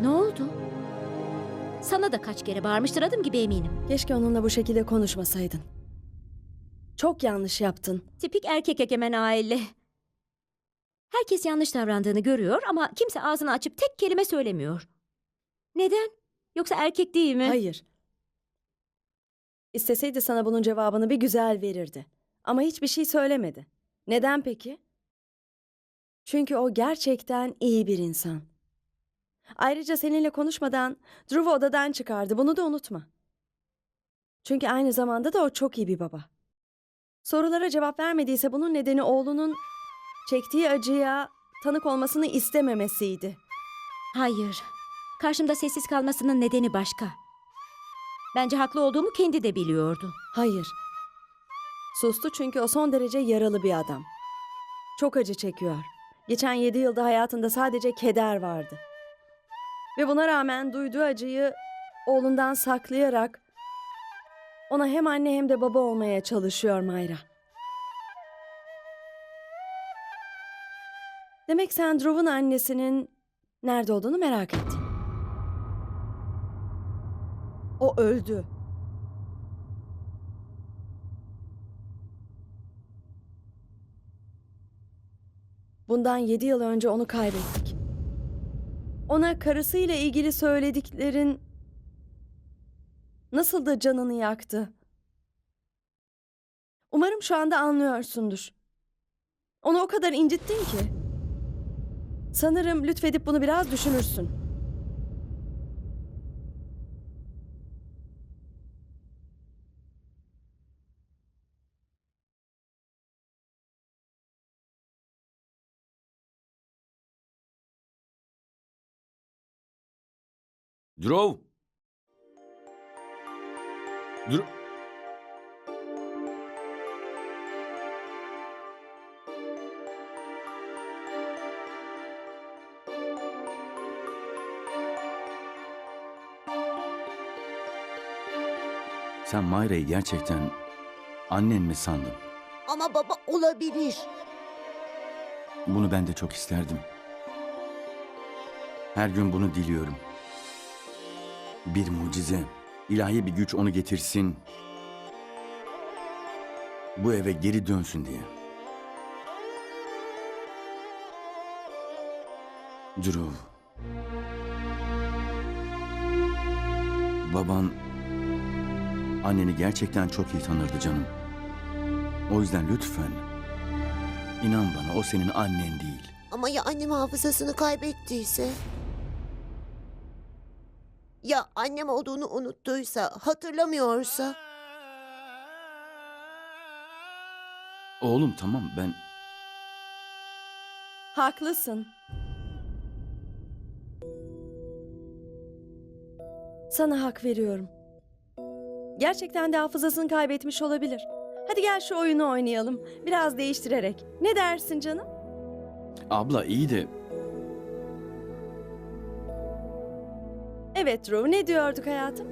Ne oldu? Sana da kaç kere bağırmıştır adım gibi eminim. Keşke onunla bu şekilde konuşmasaydın. Çok yanlış yaptın. Tipik erkek egemen aile. Herkes yanlış davrandığını görüyor ama kimse ağzını açıp tek kelime söylemiyor. Neden? Yoksa erkek değil mi? Hayır. İsteseydi sana bunun cevabını bir güzel verirdi. Ama hiçbir şey söylemedi. Neden peki? Çünkü o gerçekten iyi bir insan. Ayrıca seninle konuşmadan Drew'u odadan çıkardı. Bunu da unutma. Çünkü aynı zamanda da o çok iyi bir baba. Sorulara cevap vermediyse bunun nedeni oğlunun çektiği acıya tanık olmasını istememesiydi. Hayır. Karşımda sessiz kalmasının nedeni başka. Bence haklı olduğumu kendi de biliyordu. Hayır. Sustu çünkü o son derece yaralı bir adam. Çok acı çekiyor. Geçen yedi yılda hayatında sadece keder vardı. Ve buna rağmen duyduğu acıyı oğlundan saklayarak ona hem anne hem de baba olmaya çalışıyor Mayra. Demek sen Drew'un annesinin nerede olduğunu merak ettin. O öldü. Bundan yedi yıl önce onu kaybettik. Ona karısıyla ilgili söylediklerin nasıl da canını yaktı. Umarım şu anda anlıyorsundur. Onu o kadar incittin ki. Sanırım lütfedip bunu biraz düşünürsün. Drove. Dr Sen Mayra'yı gerçekten annen mi sandın? Ama baba olabilir. Bunu ben de çok isterdim. Her gün bunu diliyorum. Bir mucize, ilahi bir güç onu getirsin. Bu eve geri dönsün diye. Drew. Baban anneni gerçekten çok iyi tanırdı canım. O yüzden lütfen inan bana o senin annen değil. Ama ya annem hafızasını kaybettiyse? Ya annem olduğunu unuttuysa, hatırlamıyorsa? Oğlum tamam ben Haklısın. Sana hak veriyorum. Gerçekten de hafızasını kaybetmiş olabilir. Hadi gel şu oyunu oynayalım. Biraz değiştirerek. Ne dersin canım? abla iyi de Evet Drew, ne diyorduk hayatım?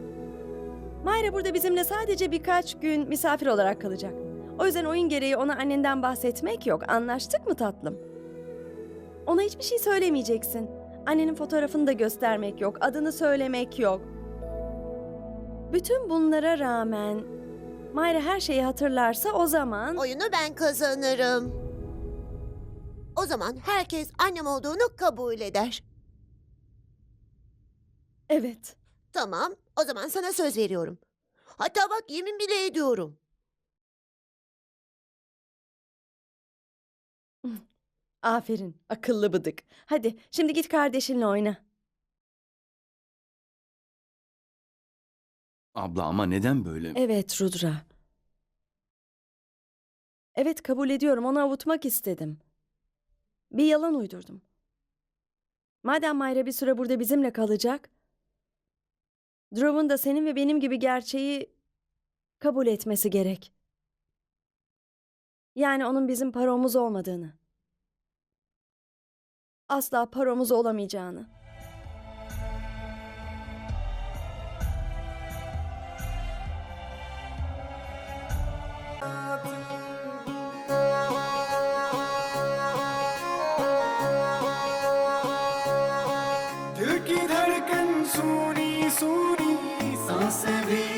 Mayra burada bizimle sadece birkaç gün misafir olarak kalacak. O yüzden oyun gereği ona annenden bahsetmek yok. Anlaştık mı tatlım? Ona hiçbir şey söylemeyeceksin. Annenin fotoğrafını da göstermek yok. Adını söylemek yok. Bütün bunlara rağmen Mayra her şeyi hatırlarsa o zaman... Oyunu ben kazanırım. O zaman herkes annem olduğunu kabul eder. Evet. Tamam, o zaman sana söz veriyorum. Hatta bak yemin bile ediyorum. Aferin. Akıllı bıdık. Hadi şimdi git kardeşinle oyna. abla ama neden böyle? Evet Rudra. Evet kabul ediyorum onu avutmak istedim. Bir yalan uydurdum. Madem Mayra bir süre burada bizimle kalacak, Drew'un da senin ve benim gibi gerçeği kabul etmesi gerek. Yani onun bizim paromuz olmadığını. Asla paromuz olamayacağını. Diyor की धड़कन सुनी सुनी sempre